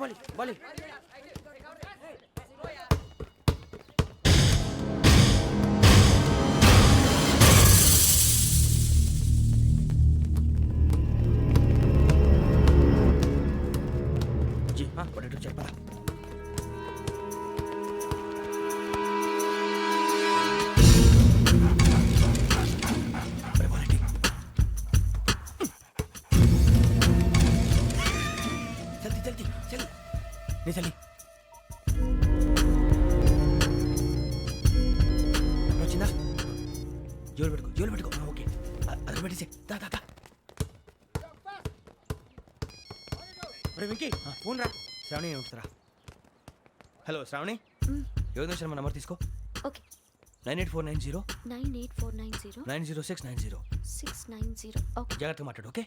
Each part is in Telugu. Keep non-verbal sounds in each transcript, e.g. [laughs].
నాకు బాలి జల్దీ వచ్చిందా జోలు పెట్టుకో జోలు పెట్టుకో. ఓకే. అది పెట్టేసి. దా దా దా. వెంకీ. ఫోన్ రా. శ్రావణి ఉంటుందిరా హలో శ్రావణి. యోగేంద్ర శర్మ నంబర్ తీసుకో. Okay. Nine eight four nine zero. Nine eight four nine zero. Nine zero six nine zero. Six nine zero. Okay. జాగ్రత్తగా మాట్లాడు ఓకే?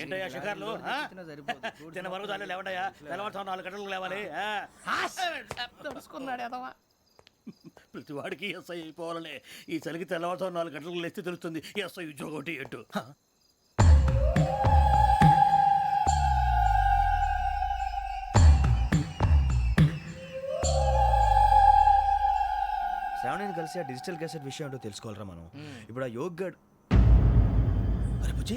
ఏంటయ్యా షికార్లు? ఆ? తిన్న వరకు చాలు లేవండయ్యా. తెల్లవారుతో నాలుగు గంటలకు లేవాలి? తెలుసుకున్నాడు ఎదవా. [laughs] ప్రతి వాడికి ఎస్ఐ అయిపోవాలనే. ఈ చలికి తెల్లవారుతో నాలుగు గంటలకు లేస్తే తెలుస్తుంది ఎస్ఐ ఉద్యోగం ఒకటి ఎటు శ్రావణిని కలిసి ఆ డిజిటల్ క్యాసెట్ విషయం ఏంటో తెలుసుకోవాలరా మనం. ఇప్పుడు ఆ యోగ్ గడ్ అరే బుజ్జి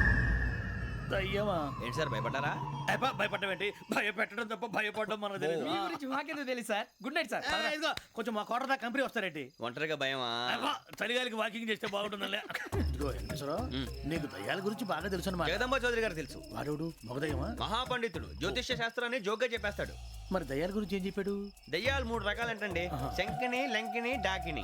ఏంటి సార్ భయపడ్డారా? భయపడడం ఏంటి భయపెట్టడం తప్ప భయపడడం మనకు తెలియదు మీ గురించి మాకేదో తెలుసు సార్? Good night sir. ఏ, ఇదిగో కొంచెం మా కోట దాకా కంపెనీ వస్తారేంటి? ఒంటరిగా భయమా? అబ్బా, చలిగాలికి వాకింగ్ చేస్తే బాగుంటుందిలే. ఇదిగో వెంకటేశ్వరరావు నీకు దయ్యాల గురించి బాగా తెలుసు అనమాట జగదంబ చౌదరి గారు తెలుసు. వాడు మగదయ్యమా? మహాపండితుడు. జ్యోతిష్య శాస్త్రాన్ని జోగ్గా చెప్పేస్తాడు. మరి దయ్యాల గురించి ఏం చెప్పాడు? దయ్యాలు మూడు రకాలు ఏంటండి శంకిని లంకిని డాకిని.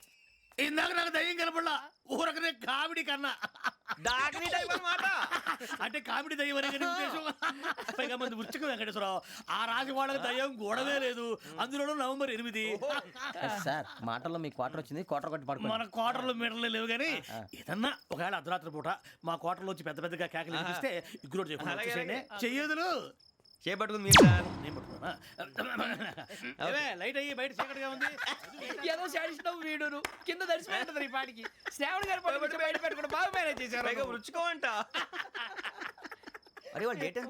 ఇందాక నాకు దయ్యం కనపడలా. ఊరకనే కామెడీ కన్నా. డాకిని టైప్ అన్నమాట. అంటే కామెడీ దయ్యం అనే కదా ఉద్దేశం. పైగా మంది ఉచ్చకం వెంకటేశ్వరరావు ఆ రాజు వాళ్ళకి దయ్యం గోడవే లేదు. అందులోనూ నవంబర్ ఎనిమిది. సార్ మాటల్లో మీ క్వార్టర్ వచ్చింది క్వార్టర్ కొట్టి పడుకో మన కోటర్లు మీటర్లు లేవు కానీ ఏదన్నా ఒకవేళ అర్ధరాత్రి పూట మా కోటర్లో వచ్చి పెద్ద పెద్దగా కేకలు వినిపిస్తే ఇగ్గురు చెప్పండి. చెయ్యదులు. చేపట్టుకుంది మీరు సార్. నేను పట్టుకున్నా ఏవే, లైట్ అయ్యి బయట చీకటిగా ఉంది. ఏదో శాడిస్తావు వీడును. కింద దర్శనం ఈ పాటికి. శ్రావణ్ గారు బయట పెట్టుకుంటే బాగా మేనేజ్ చేశారు. రుచుకోమంట అరే వాళ్ళు డేట్ ఎంత?